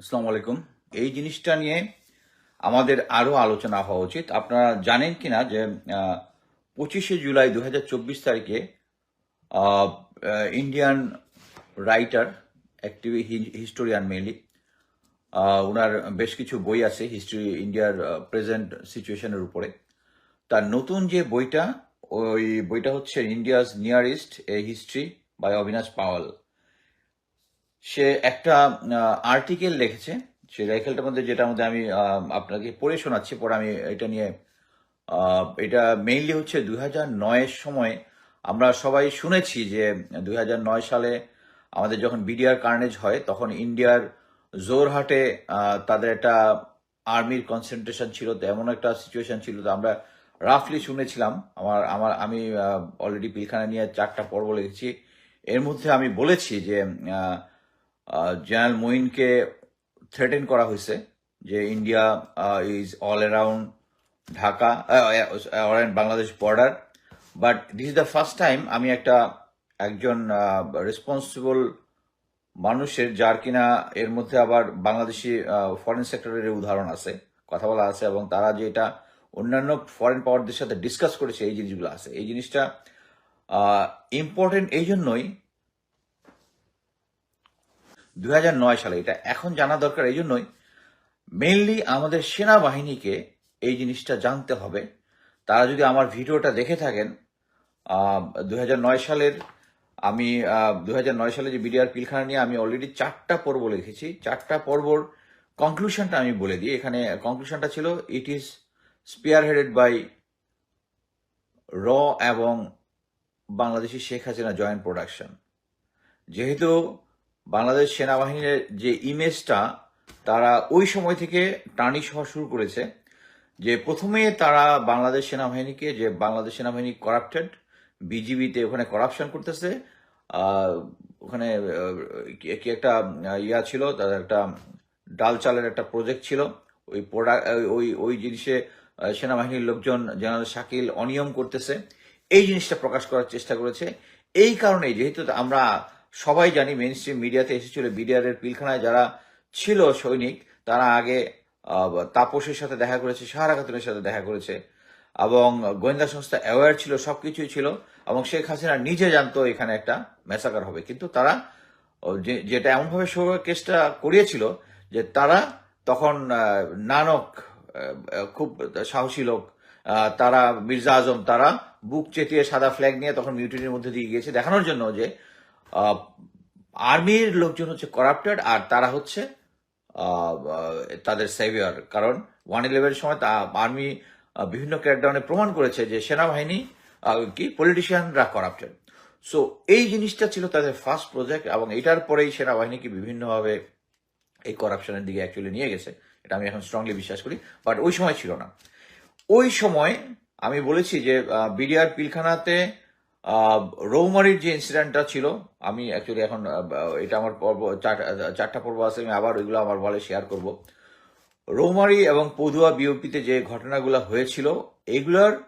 আসসালামু আলাইকুম। এই জিনিসটা নিয়ে আমাদের আরও আলোচনা হওয়া উচিত। আপনারা জানেন কিনা যে পঁচিশে জুলাই দু হাজার চব্বিশ তারিখে ইন্ডিয়ান রাইটার একটি হিস্টোরিয়ান মেনলি ওনার বেশ কিছু বই আছে হিস্ট্রি ইন্ডিয়ার প্রেজেন্ট সিচুয়েশনের উপরে। তার নতুন যে বইটা, ওই বইটা হচ্ছে India's near east a history by Avinash Paliwal সে একটা আর্টিকেল লিখেছে। সেই আর্টিকেলটার মধ্যে যেটার মধ্যে আমি আপনাকে পড়ে শোনাচ্ছি, পরে আমি এটা নিয়ে এটা মেইনলি হচ্ছে দুই হাজার নয়ের সময় আমরা সবাই শুনেছি যে দুই নয় সালে আমাদের যখন বিডিআর কার্নেজ হয়, তখন ইন্ডিয়ার জোরহাটে তাদের একটা আর্মির কনসেন্ট্রেশন ছিল, তো এমন একটা সিচুয়েশন ছিল, তো আমরা রাফলি শুনেছিলাম। আমার আমার, আমি অলরেডি পিলখানা নিয়ে চারটা পর্ব লিখেছি। এর মধ্যে আমি বলেছি যে জেনারেল মঈনকে থ্রেটেন করা হয়েছে যে India is all around Dhaka Bangladesh border but this is the first time আমি একটা, একজন রেসপন্সিবল মানুষের যার কিনা এর মধ্যে আবার বাংলাদেশি ফরেন সেক্টরের উদাহরণ আছে, কথা বলা আছে এবং তারা যে এটা অন্যান্য ফরেন পাওয়ারদের সাথে ডিসকাস করেছে, এই জিনিসগুলো আছে। এই জিনিসটা ইম্পর্টেন্ট এই জন্যই দুই হাজার নয় সালে। এটা এখন জানা দরকার, এই জন্যই। মেনলি আমাদের সেনাবাহিনীকে এই জিনিসটা জানতে হবে। তারা যদি আমার ভিডিওটা দেখে থাকেন দু হাজার নয় সালের আমি দু হাজার নয় সালে যে বিডিআর পিলখানা নিয়ে আমি অলরেডি চারটা পর্ব লিখেছি, চারটা পর্বর কনক্লুশনটা আমি বলে দিই। এখানে কনক্লুশনটা ছিল it is spearheaded by র এবং বাংলাদেশি শেখ হাসিনা জয়েন্ট প্রোডাকশন যেহেতু বাংলাদেশ সেনাবাহিনীর যে ইমেজটা, তারা ওই সময় থেকে টানিশ হওয়া শুরু করেছে, যে প্রথমে তারা বাংলাদেশ সেনাবাহিনীকে, যে বাংলাদেশ সেনাবাহিনী করাপ্টেড বিজিবিতে ওখানে করাপশন করতেছে ওখানে কি- একটা ইয়া ছিল, তাদের একটা ডাল চালের একটা প্রজেক্ট ছিল, ওই প্রোডাক্ট ওই ওই জিনিসে সেনাবাহিনীর লোকজন, জেনারেল শাকিল অনিয়ম করতেছে, এই জিনিসটা প্রকাশ করার চেষ্টা করেছে। এই কারণেই যেহেতু আমরা সবাই জানি মেন স্ট্রিম মিডিয়াতে এসেছিল বিডিআর এর পিলখানায় যারা ছিল সৈনিক, তারা আগে তাপসের সাথে দেখা করেছে সাহারা খাতুনের সাথে দেখা করেছে। এবং গোয়েন্দা সংস্থা অ্যাওয়ার ছিল, সবকিছুই ছিল, এবং শেখ হাসিনা নিজে জানতো এখানে একটা মেসাকার হবে। কিন্তু তারা যেটা এমনভাবে কেসটা করিয়েছিল, যে তারা তখন নানক খুব সাহসী লোক তারা মির্জা আজম, তারা বুক চেতিয়ে সাদা ফ্ল্যাগ নিয়ে তখন মিউটিনির মধ্যে দিয়ে গিয়েছে দেখানোর জন্য যে আর্মির লোকজন হচ্ছে করাপ্টেড আর তারা হচ্ছে তাদের সেভিয়ার কারণ ওয়ান ইলেভেন সময় তা আর্মি বিভিন্ন ক্র্যাকডাউনে প্রমাণ করেছে যে সেনাবাহিনী কি পলিটিশিয়ানরা করাপ্টেড সো এই জিনিসটা ছিল তাদের ফার্স্ট প্রজেক্ট এবং এটার পরেই সেনাবাহিনীকে বিভিন্নভাবে এই করাপশনের দিকে অ্যাকচুয়ালি নিয়ে গেছে। এটা আমি এখন স্ট্রংলি বিশ্বাস করি বাট ওই সময় ছিল না। ওই সময় আমি বলেছি যে বিডিআর পিলখানাতে রৌমারির যে ইনসিডেন্টটা ছিল, আমি অ্যাকচুয়ালি এখন এটা আমার পর্ব চার- চারটা পর্ব আছে, আমি আবার ওইগুলো আমার বলে শেয়ার করব। রৌমারি এবং পদুয়া বিওপিতে যে ঘটনাগুলো হয়েছিল, এগুলোর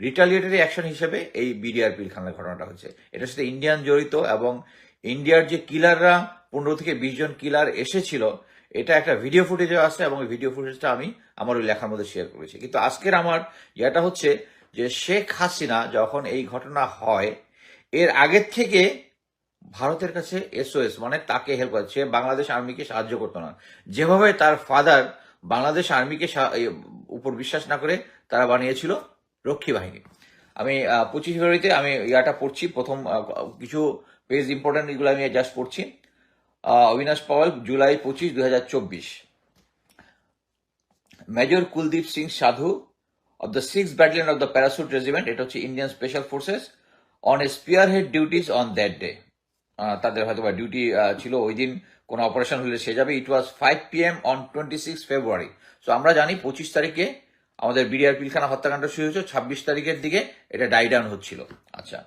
রিটালিয়েটারি অ্যাকশন হিসেবে এই বিডিআর পিলখানার ঘটনাটা হচ্ছে এটার সাথে ইন্ডিয়ান জড়িত এবং ইন্ডিয়ার যে কিলাররা পনেরো থেকে বিশ জন কিলার এসেছিল, এটা একটা ভিডিও ফুটেজও আছে এবং ভিডিও ফুটেজটা আমি আমার ওই লেখার মধ্যে শেয়ার করেছি। কিন্তু আজকের আমার ইয়েটা হচ্ছে যে শেখ হাসিনা যখন এই ঘটনা হয়, এর আগের থেকে ভারতের কাছে এসওএস মানে তাকে হেল্প করে, সে বাংলাদেশ আর্মিকে সাহায্য করতো না। যেভাবে তার ফাদার বাংলাদেশ আর্মিকে উপর বিশ্বাস না করে তারা বানিয়েছিল রক্ষী বাহিনী। আমি পঁচিশ ফেব্রুয়ারিতে আমি ইয়াটা পড়ছি, প্রথম কিছু পেজ ইম্পর্টেন্ট এগুলো আমি জাস্ট পড়ছি। অবিনাশ পাওয়াল, জুলাই পঁচিশ দু মেজর কুলদীপ সিং সাধু of the 6th Battalion of the Parachute Regiment, এটা হচ্ছে Indian special forces on a spearhead duties on that day তাদের হয়তো বা ডিউটি ছিল ওই দিন কোনো অপারেশন হলে সে যাবে। It was five P M on twenty six February so আমরা জানি পঁচিশ তারিখে আমাদের বিডিআর পিলখানা হত্যাকাণ্ড শুরু হয়েছে। ছাব্বিশ তারিখের দিকে এটা ডাই ডাউন হচ্ছিল। আচ্ছা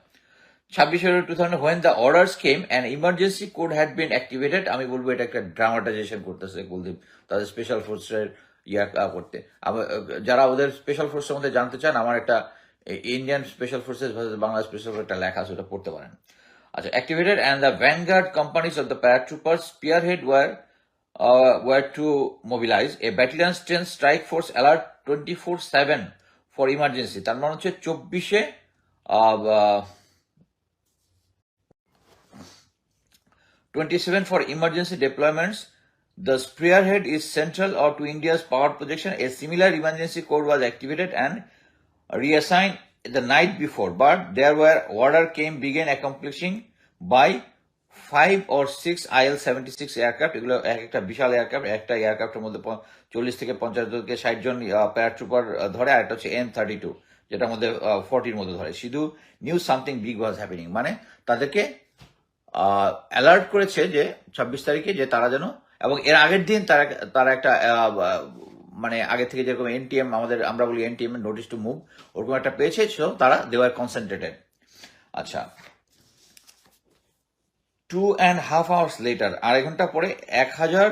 ছাব্বিশ February two thousand when the orders came and emergency code had been activated আমি বলব এটা একটা ড্রামাটাইজেশন করতেছে কুলদীপ। তাদের স্পেশাল ফোর্সের ইয়া করতে। যারা ওদের স্পেশাল ফোর্সের মধ্যে জানতে চান আমার একটা Indian special forces Bangla special force একটা লেখা আছে ওটা পড়তে পারেন। আচ্ছা activated and the vanguard companies of the paratroopers spearhead were uh, were to mobilize a battalion strength force force alert 24/7 for emergency তার মানে হচ্ছে চব্বিশে twenty seven for emergency deployments the spearhead is central or to India's power projection. A similar emergency code was activated and reassigned the night before, but there were order came began accomplishing by five or six IL-76 aircraft এগুলো এক একটা বিশাল aircraft একটা এয়ারক্রাফটের মধ্যে চল্লিশ থেকে পঞ্চাশ থেকে ষাট জন প্যারাট্রুপার ধরে আর একটা হচ্ছে এম থার্টি টু যেটার মধ্যে ফোরটির মধ্যে ধরে শুধু knew something big was happening মানে তাদেরকে অ্যালার্ট করেছে যে ছাব্বিশ তারিখে যে তারা যেন এবং এর আগের দিন তারা তারা একটা মানে আগে থেকে যেরকম এনটিএম, আমাদের, আমরা বলি এনটিএম নোটিস টু মুভ ওরকম একটা পেয়েছে তারা দেওয়ার কনসেন্ট্রেটেড আচ্ছা। Two and half hours later আড়াই ঘণ্টা পরে এক হাজার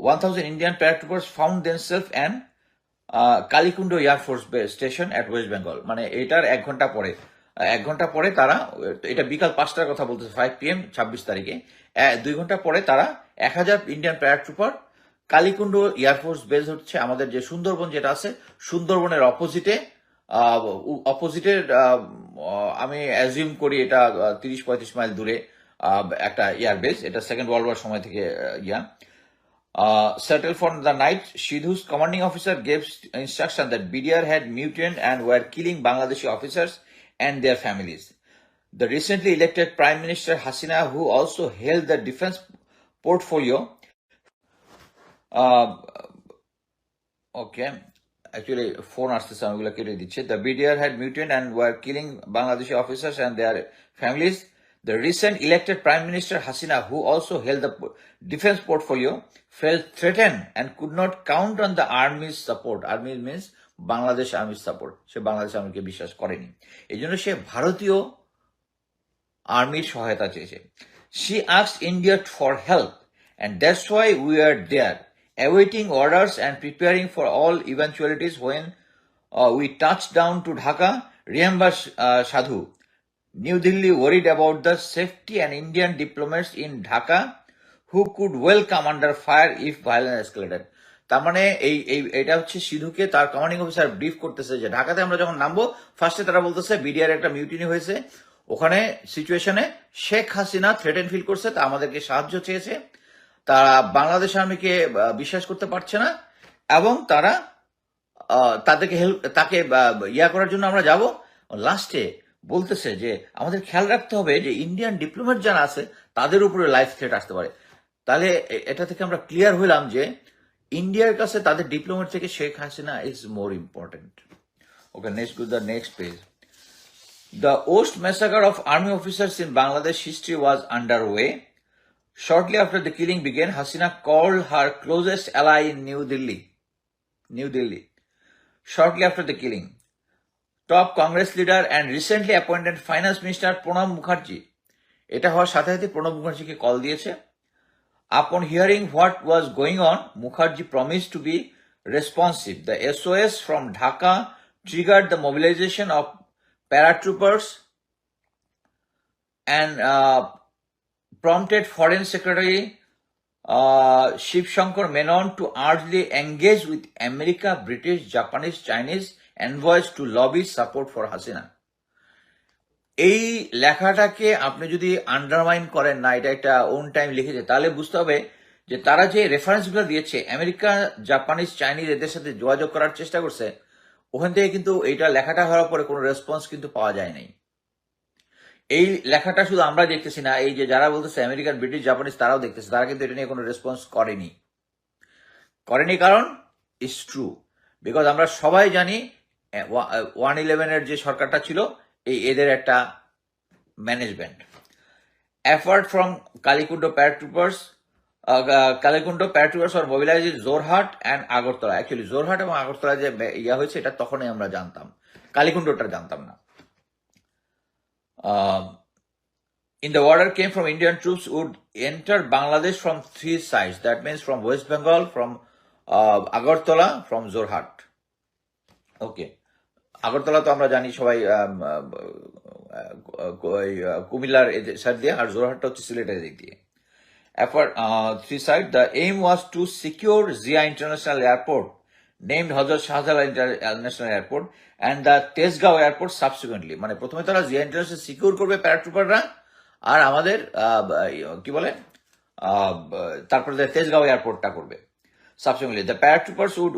one thousand Indian paratroopers found themselves and Kalaikunda air force station at West Bengal মানে এটার এক ঘণ্টা পরে, এক ঘণ্টা পরে তারা, এটা বিকাল পাঁচটার কথা বলতেছে ফাইভ পিএম ছাব্বিশ তারিখে দুই ঘণ্টা পরে তারা এক হাজার Indian paratrooper Kalaikunda air force base হচ্ছে আমাদের যে সুন্দরবন যেটা আছে, সুন্দরবনের অপোজিটে অপোজিটে আমি অ্যাজিউম করি এটা তিরিশ পঁয়ত্রিশ মাইল দূরে একটা এয়ার এয়ারবেস এটা সেকেন্ড ওয়ার্ল্ড ওয়ার সময় থেকে yeah. Settle for the night Sidhu's commanding officer gave instruction that BDR had mutinied and were killing Bangladeshi officers and their families the recently elected prime minister Hasina who also held the defence portfolio, uh, okay, actually, four আসতেছে আমি কেটে দিচ্ছে The BDR had mutinied and were killing Bangladeshi officers and their families. The recent elected Prime Minister Hasina, who also held the defense portfolio, felt threatened and could not count on the army's support. Army means Bangladesh আর্মির support সে বাংলাদেশ আর্মিকে বিশ্বাস করেনি এই জন্য সে ভারতীয় আর্মির সহায়তা চেয়েছে she asks India for help and that's why we are there awaiting orders and preparing for all eventualities when we touch down to Dhaka remember Sadhu New Delhi worried about the safety and Indian diplomats in Dhaka who could well come under fire if violence escalated. তার মানে এই এই, এটা হচ্ছে সিধুকে তার commanding officer brief করতেছে যে ঢাকাতে আমরা যখন নামবো ফার্স্টে তারা বলতেছে বিডিআর একটা মিউটিনি হয়েছে ওখানে সিচুয়েশনে শেখ হাসিনা থ্রেটেন ফিল করছে, তা আমাদেরকে সাহায্য চেয়েছে। তারা বাংলাদেশ আর্মিকে বিশ্বাস করতে পারছে না, এবং তারা তাদেরকে হেল্প তাকে ইয়া করার জন্য আমরা যাব। লাস্টে বলতেছে যে, আমাদের খেয়াল রাখতে হবে যে ইন্ডিয়ান ডিপ্লোমেট যারা আছে, তাদের উপরে লাইফ থ্রেট আসতে পারে। তাহলে এটা থেকে আমরা ক্লিয়ার হইলাম যে ইন্ডিয়ার কাছে তাদের ডিপ্লোমেট থেকে Sheikh Hasina is more important okay next good the next page The Ost massacre of army officers in Bangladesh history was underway. Shortly after the killing began, Hasina called her closest ally in New Delhi. New Delhi. Shortly after the killing, top Congress leader and recently appointed finance minister Pranab Mukherjee এটা হওয়ার সাথে সাথে প্রণব মুখার্জিকে call দিয়েছে Upon hearing what was going on, Mukherjee promised to be responsive. The SOS from Dhaka triggered the mobilization of paratroopers and uh, prompted Foreign Secretary uh, Shiv Shankar Menon to urgently engage with America, British, Japanese, Chinese envoys to lobby support for Hasina. এই লেখাটাকে আপনি যদি undermine করেন না এটা একটা on time লিখেছে তাহলে বুঝতে হবে যে তারা যে রেফারেন্সগুলো দিয়েছে আমেরিকা জাপানিজ চাইনিজ এদের সাথে যোগাযোগ করার চেষ্টা করছে ওখান থেকে কিন্তু এইটা লেখাটা হওয়ার পরে কোনো রেসপন্স কিন্তু পাওয়া যায় নাই। এই লেখাটা শুধু আমরা দেখতেছি না, এই যে যারা বলতেছে আমেরিকান, ব্রিটিশ, জাপানিজ, তারাও দেখতেছে, তারা কিন্তু এটা নিয়ে কোনো রেসপন্স করেনি। করেনি কারণ ইস ট্রু বিকজ আমরা সবাই জানি ওয়ান ইলেভেনের যে সরকারটা ছিল, এই এদের একটা management effort from Kalaikunda paratroopers Kalaikunda paratroopers are mobilise Jorhat and Agartala actually Jorhat এবং আগরতলা যে ইয়া হয়েছে এটা তখনই আমরা জানতাম কালিকুন্ডটা জানতাম না the order came from Indian troops would enter Bangladesh from three sides. That means from West Bengal, from uh, Agartala, from Zorhat. Okay. Agartala তো আমরা জানি সবাই কুমিল্লার সাইড দিয়ে আর জোরহাটটা হচ্ছে সিলেটের দিক দিয়ে effort, uh, side. The aim was to secure Zia International Airport, named Hazrat Shahjalan International Airport, and the Tesgao Airport subsequently. মানে প্রথমে তারা জিয়া ইন্টারন্যাশনাল সিকিউর করবে প্যারাট্রুপাররা আর আমাদের কি বলে তারপরে তেজগাঁও এয়ারপোর্টটা করবে subsequently the paratroopers would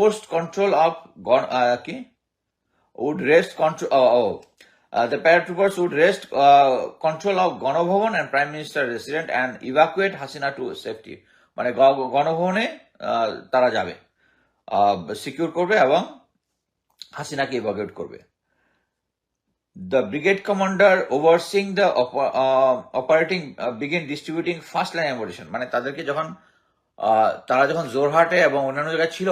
oust control would rest control. Oh, oh. Uh, the paratroopers would rest uh, control of Ganabhavan and Prime Minister resident and evacuate Hasina to safety. মানে গণভবনে তারা যাবে সিকিউর করবে এবং হাসিনাকে ইভাকুয়েট করবে overseeing the oper- uh, operating uh, begin distributing first line ammunition মানে তাদেরকে যখন তারা যখন জোরহাটে এবং অন্যান্য জায়গায় ছিল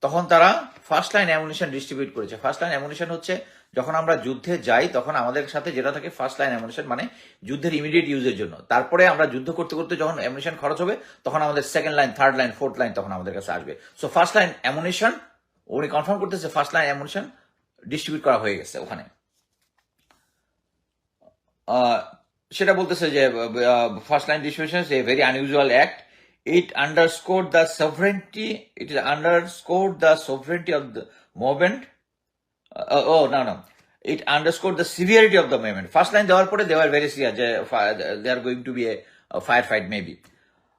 তখন তারা ফার্স্ট লাইন অ্যামুনিশন ডিস্ট্রিবিউট করেছে ফার্স্ট লাইন অ্যামুনিশন হচ্ছে যখন আমরা যুদ্ধে যাই, তখন আমাদের সাথে যেটা থাকে ফার্স্ট লাইন অ্যামুনিশন মানে যুদ্ধের ইমিডিয়েট ইউজের জন্য। তারপরে আমরা যুদ্ধ করতে করতে যখন অ্যামুনিশন খরচ হবে, তখন আমাদের second line third line fourth line তখন আমাদের কাছে আসবে। সো ফার্স্ট লাইন অ্যামুনিশন উনি কনফার্ম করতেছে ফার্স্ট লাইন অ্যামুনিশন ডিস্ট্রিবিউট করা হয়ে গেছে ওখানে। সেটা বলতেছে যে first line distribution a very unusual act it underscore the sovereignty it is underscore the sovereignty of the ও না না it underscore the severity of the movement first line দেওয়ার পরে দেওয়ার ভেরি সিরিয়াস যে they are going to be a fire fight maybe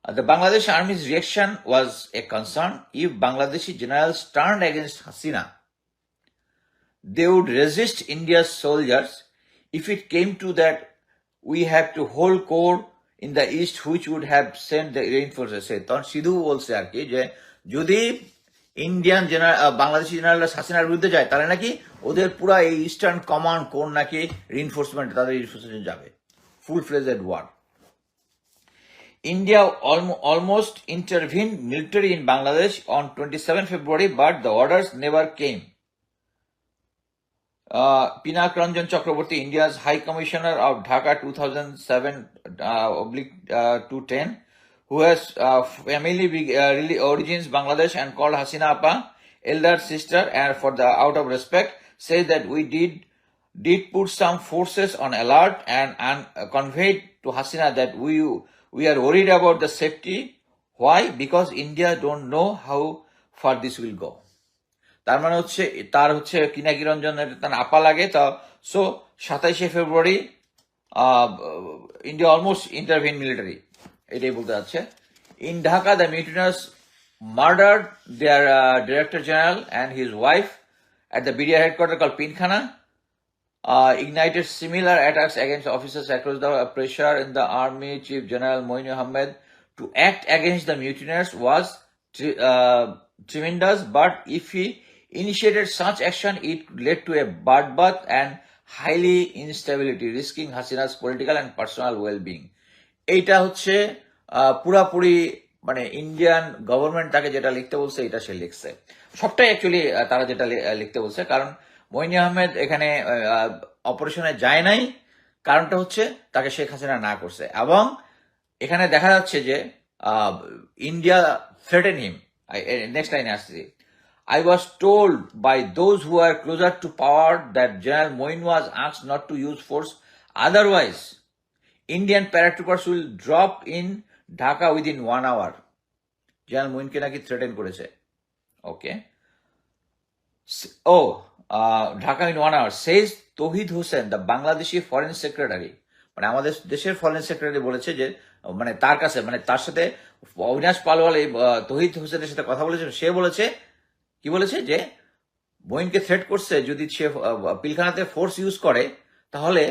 The Bangladesh Army's reaction was a concern if Bangladeshi generals turned against Hasina. They would resist India's soldiers if it came to that we have to hold core in the east which would have sent the reinforcements. তখন সিধু বলছে আর কি যে যদি Indian general Bangladeshi জেনারেলরা হাসিনার বিরুদ্ধে যায় তাহলে নাকি ওদের পুরা এই ইস্টার্ন কমান্ড কোর নাকি রিনফোর্সমেন্ট তাদের রিনফোর্সমেন্ট যাবে full fledged war India almost intervened military in Bangladesh on 27 February, but the orders never came. Uh, Pinak Ranjan Chakraborty, India's High Commissioner of Dhaka 2007 uh, oblique uh, 210, who has uh, family uh, really origins Bangladesh and called Hasina Appa elder sister, and for the out of respect, says that we did did put some forces on alert and, and uh, conveyed to Hasina that we we are worried about the safety. Why? Because India don't know how far this will go. তার মানে হচ্ছে তার হচ্ছে কিনাকি রঞ্জনের তার আপা লাগে সাতাইশে February India almost intervene military এটাই বলতে যাচ্ছে in Dhaka the mutineers murder their director general and his wife at the BDR headquarters called Pinkhana, uh, ignited similar attacks against officers across the pressure in the army. Chief General Moin Ahmed to act against the mutineers was uh, tremendous, but if he initiated such action, it led to a bloodbath and highly instability, risking Hasina's political and personal well-being. এইটা হচ্ছে পুরাপুরি মানে Indian government তাকে যেটা লিখতে বলছে এটা সে লিখছে। সবটাই অ্যাকচুয়ালি তারা যেটা লিখতে বলছে। কারণ মইনি আহমেদ এখানে অপারেশনে যায় নাই। কারণটা হচ্ছে তাকে শেখ হাসিনা না করছে। এবং এখানে দেখা যাচ্ছে যে ইন্ডিয়া থ্রেটেন হিম নেক্সট লাইনে আসছি। I was told by those who are closer to power that General Moin was asked not to use force. Otherwise, Indian paratroopers will drop in Dhaka within one hour. General Moinকে নাকি threaten করেছে। Okay O Dhaka in one hour says Touhid Hossain the Bangladeshi foreign secretary মানে আমাদের দেশের foreign secretary বলেছে যে মানে তার কাছে মানে তার সাথে অবিনাশ পালওয়াল এই তহিদ হোসেনের সাথে কথা বলেছে। সে বলেছে, কি বলেছে যে বইনকে থ্রেট করছে, যদি সে পিলখানাতে ফোর্স ইউজ করে, তাহলে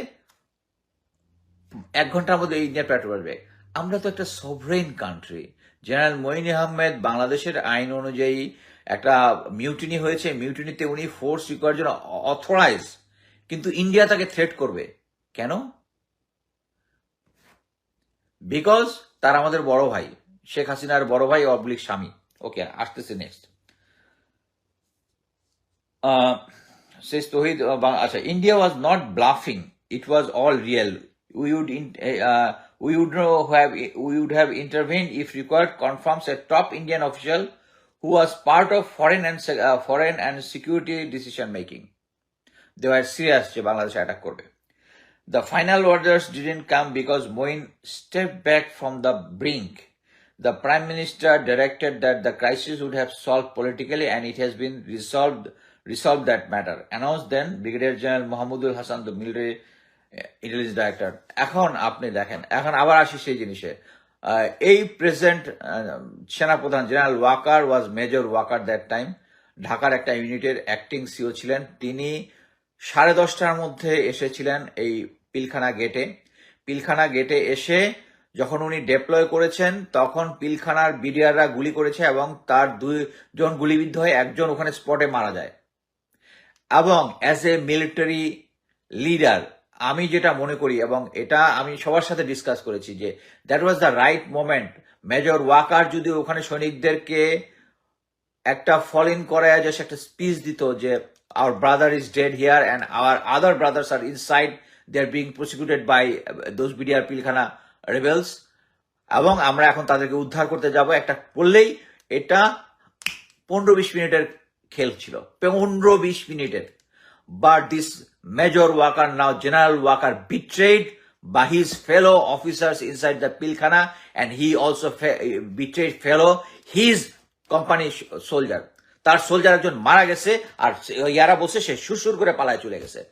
এক ঘণ্টার মধ্যে ইন্ডিয়ার পেট্রোল আসবে আমরা তো একটা sovereign country general Moin Ahmed বাংলাদেশের আইন অনুযায়ী একটা মিউটিনি হয়েছে। মিউটিনিতে উনি ফোর্স রিকোয়ার জন্য অথরাইজ কিন্তু ইন্ডিয়া তাকে থ্রেট করবে। কেন? বিকজ তার আমাদের বড় ভাই শেখ হাসিনার বড় ভাই অবলিক স্বামী। ওকে আসতেছে নেক্সট শেষ Bang- Acha, India was not bluffing; it was all real. We would in, uh, we would know have we would have intervened if required. Confirms a top Indian official who was part of foreign and se- uh, foreign and security decision making. They were serious যে বাংলাদেশে attack করবে The final orders didn't come because Moin stepped back from the brink. The Prime Minister directed that the crisis would have solved politically and it has been resolved resolved that matter. Announced then Brigadier General Mohammedul Hassan, the military intelligence director এখন আপনি দেখেন, এখন আবার আসি সেই জিনিসে। এই present সেনাপ্রধান general Waker was major Waker that time ঢাকার একটা ইউনিটের অ্যাক্টিং সিও ছিলেন। তিনি সাড়ে দশটার মধ্যে এসেছিলেন এই পিলখানা গেটে পিলখানা গেটে এসে যখন উনি ডেপ্লয় করেছেন, তখন পিলখানার বিডিআররা গুলি করেছে এবং তার দুইজন গুলিবিদ্ধ হয়ে একজন ওখানে স্পটে মারা যায়। এবং অ্যাজ এ মিলিটারি লিডার আমি যেটা মনে করি এবং এটা আমি সবার সাথে ডিসকাস করেছি যে that was the right moment major Waker যদি ওখানে সৈনিকদেরকে একটা ফল ইন করে জাস্ট একটা স্পিচ দিত যে our brother is dead here and our other brothers are inside they are being prosecuted by those BDR Pilkhana rebels এবং আমরা এখন তাদেরকে উদ্ধার করতে যাব। একটা বললেই এটা পনেরো বিশ মিনিটের খেল ছিল। পনেরো বিশ মিনিটের। But this Major Walker, now General Walker, betrayed by his fellow officers inside the Pilkhana, and he also fe- betrayed fellow his company soldier. তার সোলজার একজন মারা গেছে আর ইয়ারা বসে সে সুরসুর করে পালায় চলে গেছে।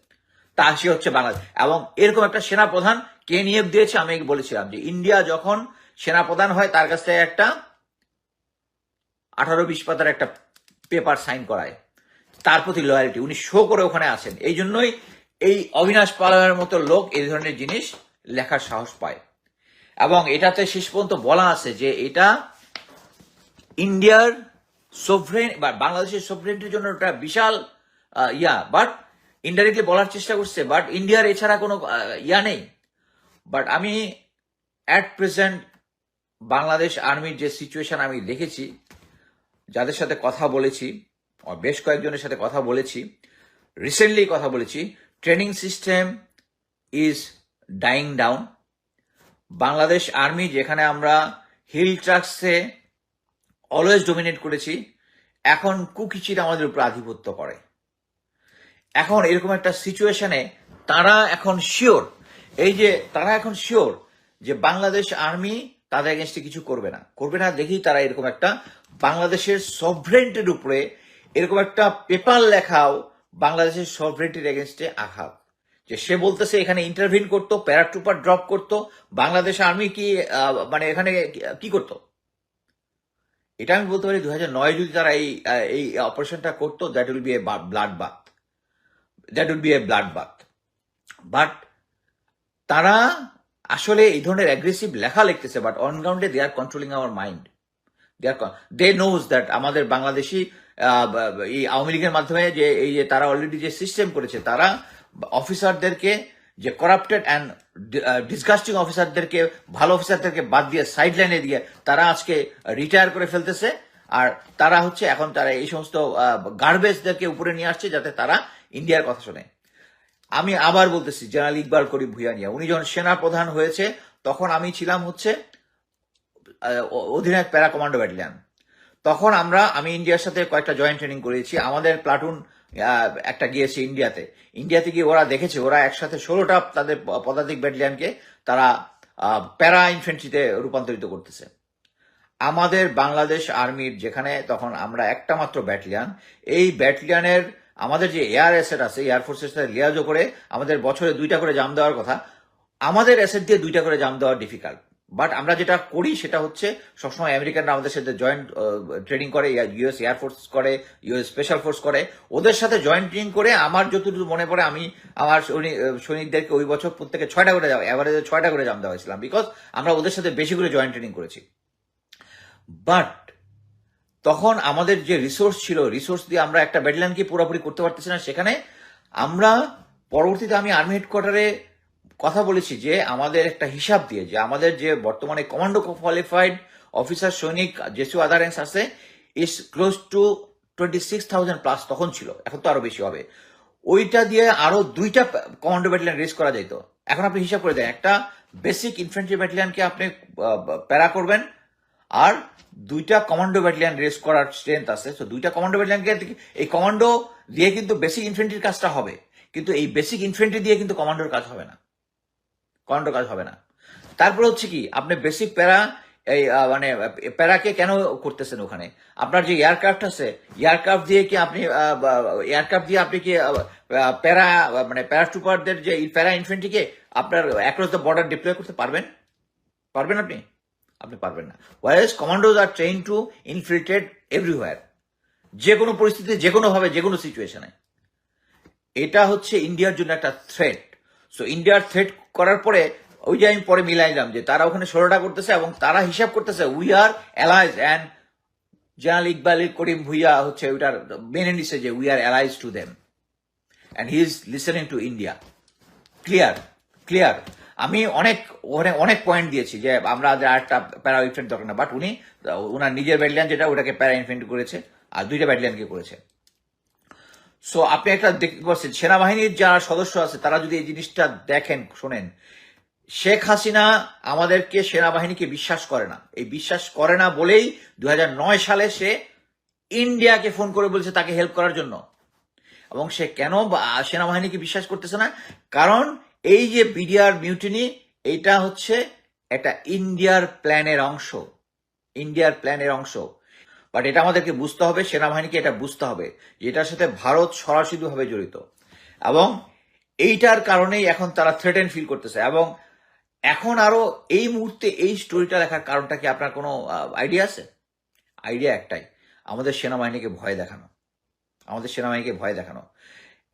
তা সে হচ্ছে বাংলাদেশ। এবং এরকম একটা সেনাপ্রধান কে নিয়োগ দিয়েছে আমি বলেছিলাম যে ইন্ডিয়া যখন সেনাপ্রধান হয় তার কাছ থেকে একটা আঠারো বিশ পাতার একটা পেপার সাইন করায়। তার প্রতি লয়ালিটি উনি শো করে ওখানে আছেন। এই জন্যই এই অবিনাশ পালনের মতো লোক এই ধরনের জিনিস লেখার সাহস পায়। এবং এটাতে শেষ পর্যন্ত বলা আছে যে এটা ইন্ডিয়ার সোভরেন বা বাংলাদেশের সোভরেন্টির জন্য একটা বিশাল ইয়া। বাট ইনডাইরেক্টলি বলার চেষ্টা করছে বাট ইন্ডিয়ার এছাড়া কোনো ইয়া নেই। বাট আমি অ্যাট প্রেজেন্ট বাংলাদেশ আর্মির যে সিচুয়েশন আমি দেখেছি, যাদের সাথে কথা বলেছি বেশ কয়েকজনের সাথে কথা বলেছি। রিসেন্টলি কথা বলেছি। Training system is dying down Bangladesh army যেখানে আমরা হিল ট্রাক্সে অলওয়েজ ডোমিনেট করেছি, এখন কুকিচির আমাদের উপর আধিপত্য করে। এখন এরকম একটা সিচুয়েশনে তারা এখন শিওর এই যে তারা এখন শিওর যে বাংলাদেশ আর্মি তাদের এগেনস্টে কিছু করবে না। করবে না দেখেই তারা এরকম একটা বাংলাদেশের সভরেন্টের উপরে এরকম একটা পেপার লেখাও বাংলাদেশের সভরেন্টির এগেনস্টে আঘাত। যে সে বলতেছে, এখানে ইন্টারভিন করতো প্যারাট্রুপার ড্রপ করতো, বাংলাদেশ আর্মি কি মানে এখানে কি- করতো? এটা আমি বলতে পারি দু নয় যদি তারা এই এই অপারেশনটা করতো that will be a blood bath that will be a blood bath but তারা আসলে এই ধরনের অ্যাগ্রেসিভ লেখা লিখতেছে বাট অন গ্রাউন্ডে they are controlling our mind they are they knows that আমাদের বাংলাদেশি এই আওয়ামী লীগের মাধ্যমে যে এই যে তারা অলরেডি যে সিস্টেম করেছে, তারা অফিসারদেরকে যে করাপ্টেড অ্যান্ড ডিসগাস্টিং অফিসারদেরকে ভালো অফিসারদেরকে বাদ দিয়ে সাইড লাইনে দিয়ে তারা আজকে রিটায়ার করে ফেলতেছে। আর তারা হচ্ছে এখন তারা এই সমস্ত গার্বেজদেরকে উপরে নিয়ে আসছে যাতে তারা ইন্ডিয়ার কথা শোনে। আমি আবার বলতেছি, জেনারেল ইকবাল করিম ভুইয়ানিয়া, উনি যখন সেনা প্রধান হয়েছে, তখন আমি ছিলাম হচ্ছে অধিনায়ক প্যারা কমান্ডো ব্যাটালিয়ান। তখন আমরা, আমি ইন্ডিয়ার সাথে কয়েকটা জয়েন্ট ট্রেনিং করেছি। আমাদের প্লাটুন একটা গিয়েছে ইন্ডিয়াতে। ইন্ডিয়াতে গিয়ে ওরা দেখেছে, ওরা একসাথে ষোলোটা তাদের পদাতিক ব্যাটালিয়ানকে তারা প্যারা ইনফেন্ট্রিতে রূপান্তরিত করতেছে। আমাদের বাংলাদেশ আর্মির যেখানে তখন আমরা একটা মাত্র ব্যাটালিয়ান এই ব্যাটালিয়ানের আমাদের যে এয়ার অ্যাসেট আছে এয়ারফোর্সের সাথে লিয়াজো করে আমাদের বছরে দুইটা করে জাম দেওয়ার কথা। আমাদের অ্যাসেট দিয়ে দুইটা করে জাম দেওয়া ডিফিকাল্ট বাট আমরা যেটা করি সেটা হচ্ছে সবসময় আমেরিকানরা আমাদের সাথে জয়েন্ট ট্রেনিং করে ইউএস এয়ারফোর্স করে ইউএস স্পেশাল ফোর্স করে। ওদের সাথে জয়েন্ট ট্রেনিং করে আমার যতটুকু মনে পড়ে আমি আমার সৈনিকদেরকে ওই বছর প্রত্যেকে ছয়টা করে যাওয়া এভারেজে ছয়টা করে জাম দেওয়া হয়েছিলাম বিকজ আমরা ওদের সাথে বেশি করে জয়েন্ট ট্রেনিং করেছি। বাট তখন আমাদের যে রিসোর্স ছিল রিসোর্স দিয়ে আমরা একটা ব্যাটালিয়ানকে পুরোপুরি করতে পারতেছি না, সেখানে আমরা পরবর্তীতে আমি আর্মি হেডকোয়ার্টারে কথা বলেছি যে আমাদের একটা হিসাব দিয়ে যে আমাদের যে বর্তমানে কমান্ডো কোয়ালিফাইড অফিসার সৈনিক যেসব আদার র্যাঙ্কস আছে is close to twenty six thousand plus তখন ছিল, এখন তো আরও বেশি হবে। ওইটা দিয়ে আরও দুইটা কমান্ডো ব্যাটালিয়ান রেস করা যেত এখন আপনি হিসাব করে দেন, একটা বেসিক ইনফ্যান্ট্রি ব্যাটালিয়ানকে আপনি প্যারা করবেন, আর দুইটা কমান্ডো ব্যাটালিয়ান রেস করার স্ট্রেংথ আছে। তো দুইটা কমান্ডো ব্যাটালিয়ানকে এই কমান্ডো দিয়ে কিন্তু বেসিক ইনফেন্ট্রির কাজটা হবে, কিন্তু এই বেসিক ইনফেন্ট্রি দিয়ে কিন্তু কমান্ডোর কাজ হবে না। কমান্ডো কাজ হবে না। তারপর হচ্ছে কি, আপনি বেসিক প্যারা, এই মানে প্যারাকে কেন করতেছেন ওখানে? আপনার যে এয়ারক্রাফট আছে এয়ারক্রাফট দিয়ে কি আপনি এয়ারক্রাফট দিয়ে আপনি কি প্যারা মানে প্যারাট্রুপারদের যে প্যারা ইনফেন্ট্রিকে আপনার অ্যাক্রস দ্য বর্ডার ডিপ্লয় করতে পারবেন? পারবেন আপনি? আপনি পারবেন না। Wise commandos are train to infiltrate everywhere যে কোনো পরিস্থিতিতে, যে কোনোভাবে, যে কোনো সিচুয়েশনে এটা হচ্ছে ইন্ডিয়ার জন্য একটা থ্রেট সো ইন্ডিয়ার থ্রেট করার পরে, ওই যে আমি পরে মিলাইলাম যে তারা ওখানে ষোলোটা করতেছে এবং তারা হিসাব করতেছে we are allies and Jahal Iqbal Karim Bhuiyan হচ্ছে ওইটার মেনে নিছে যে we are allies to them and he is listening to India clear clear আমি অনেক, ওখানে অনেক পয়েন্ট দিয়েছি যে আমরা আরেকটা প্যারা ইনফেন্ট দরকার না বাট উনি ওনার নিজের ব্যাটালিয়ান যেটা, ওটাকে প্যারা ইনফেন্ট করেছে, আর দুইটা ব্যাটালিয়ানকে করেছে। সো আপনি একটা দেখতে পাচ্ছেন, সেনাবাহিনীর যারা সদস্য আছে, তারা যদি এই জিনিসটা দেখেন, শোনেন, শেখ হাসিনা আমাদেরকে সেনাবাহিনীকে বিশ্বাস করে না। এই বিশ্বাস করে না বলেই দু হাজার নয় সালে সে ইন্ডিয়াকে ফোন করে বলছে তাকে হেল্প করার জন্য। এবং সে কেন সেনাবাহিনীকে বিশ্বাস করতেছে না? কারণ এই যে বিডিআর মিউটিনি এইটা হচ্ছে একটা ইন্ডিয়ার প্ল্যানের অংশ। ইন্ডিয়ার প্ল্যানের অংশ। বাট এটা আমাদেরকে বুঝতে হবে, সেনাবাহিনীকে এটা বুঝতে হবে এটার সাথে ভারত সরাসরিভাবে জড়িত। এবং এইটার কারণেই এখন তারা থ্রেটেন ফিল করতেছে। এবং এখন আরও এই মুহূর্তে এই স্টোরিটা লেখার কারণটা কি আপনার কোনো আইডিয়া আছে? আইডিয়া একটাই, আমাদের সেনাবাহিনীকে ভয় দেখানো। আমাদের সেনাবাহিনীকে ভয় দেখানো।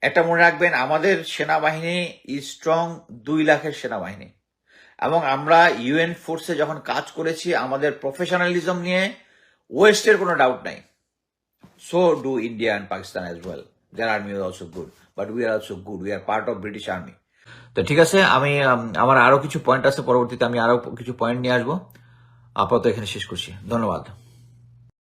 এটা মনে রাখবেন, আমাদের সেনাবাহিনী স্ট্রং দুই লাখের সেনাবাহিনী। এবং আমরা ইউএন ফোর্সে যখন কাজ করেছি, আমাদের প্রফেশনালিজম নিয়ে ওয়েস্টের কোনো ডাউট নাই। So do India and Pakistan as well their army is also good but we are also good we are part of British army তো ঠিক আছে, আমি আমার আরও কিছু পয়েন্ট আছে, পরবর্তীতে আমি আরও কিছু পয়েন্ট নিয়ে আসব। আপাতত এখানে শেষ করছি। ধন্যবাদ।